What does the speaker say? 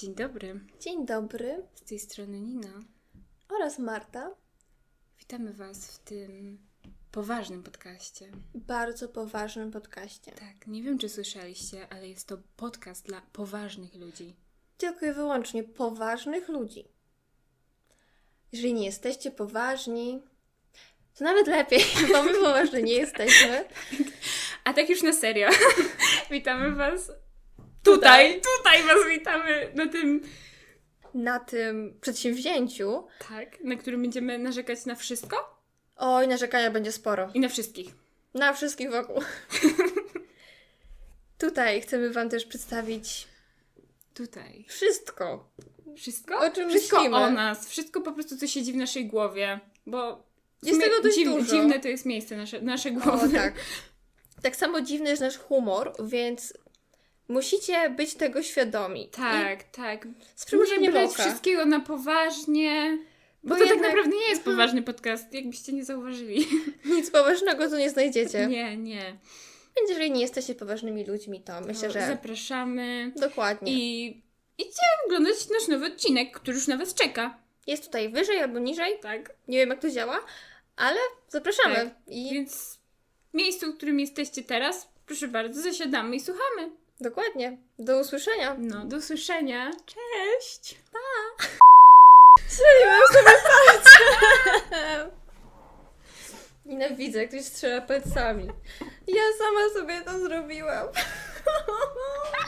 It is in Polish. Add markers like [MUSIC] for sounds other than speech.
Dzień dobry, Dzień dobry z tej strony Nina. oraz Marta. Witamy Was w tym poważnym podcaście. Bardzo poważnym podcaście. Tak, nie wiem czy słyszeliście, ale jest to podcast dla poważnych ludzi. Tylko i wyłącznie poważnych ludzi. Jeżeli nie jesteście poważni, to nawet lepiej, [LAUGHS] bo my poważni nie jesteśmy. A tak już na serio. [LAUGHS] witamy Was tutaj, tutaj Was witamy na tym, Na tym przedsięwzięciu, tak, na którym będziemy narzekać na wszystko oj, narzekania będzie sporo. i na wszystkich. Na wszystkich wokół. [LAUGHS] Tutaj chcemy Wam też przedstawić Tutaj. wszystko. Wszystko? O czym wszystko myślimy. o nas, wszystko po prostu co siedzi w naszej głowie, bo Jest tego dość dziw, dużo. dziwne to jest miejsce nasze, nasze O, głowy. tak. Tak samo dziwny jest nasz humor, więc musicie być tego świadomi. Tak, tak. Z przymrużeniem nie brać wszystkiego na poważnie. Bo, Bo to tak jednak- naprawdę nie jest Mhm. poważny podcast, jakbyście nie zauważyli. [LAUGHS] Nic poważnego tu nie znajdziecie. Nie, nie. Więc jeżeli nie jesteście poważnymi ludźmi, to myślę, To że Zapraszamy. dokładnie. I idźcie oglądać nasz nowy odcinek, który już na Was czeka. Jest tutaj wyżej albo niżej. Tak. Nie wiem, jak to działa, ale zapraszamy. Tak. I Więc w miejscu, w którym jesteście teraz, proszę bardzo, zasiadamy i słuchamy. Dokładnie. Do usłyszenia. No, do usłyszenia. Cześć! Strzeliłam sobie palcem. [LAUGHS] Nienawidzę, jak ktoś strzela palcami. Ja sama sobie to zrobiłam. [LAUGHS]